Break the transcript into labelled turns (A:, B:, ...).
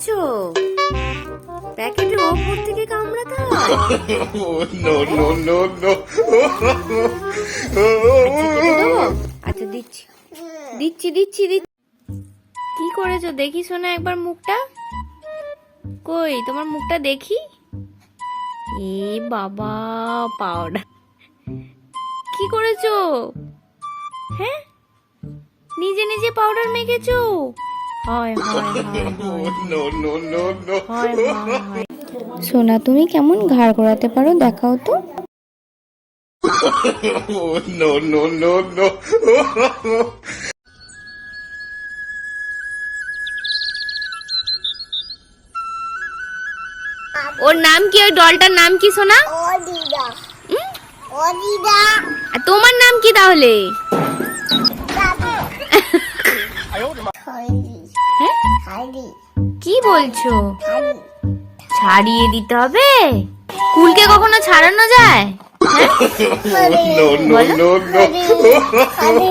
A: করছ? প্যাকেটের ওপর থেকে কামড়াতে
B: no.
A: আচ্ছা দিচ্ছি। দিচ্ছি দিচ্ছি দিচ্ছি। কি করেছ? দেখি শোনা একবার মুখটা। কই তোমার মুখটা দেখি? এ বাবা পাউডার কি করেছ? হ্যাঁ? নিজে নিজে পাউডার মেখেছো? হয় হয় হয় হয়।
B: no, no, no, no.
A: হয় হয় হয়। সোনা তুমি কেমন ঘাড় ঘোরাতে পারো? দেখাও তো।
B: Oh, no, no, no, no.
A: ওর নাম কি? ওই ডলটার নাম কি সোনা? তোমার নাম কি তাহলে? কি বলছো ছাড়িয়ে দিতে হবে কুলকে কখনো ছাড়ানো যায় হ্যাঁ
B: Oh, no, no, no, no.
C: খাইদি